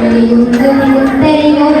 തെയ്യുന്തൽ മുത്തൈ ഒരു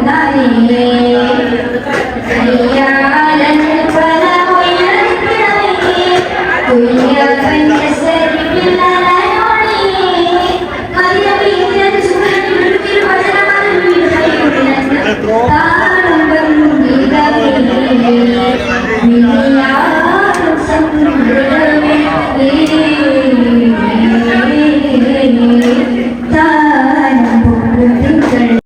nadie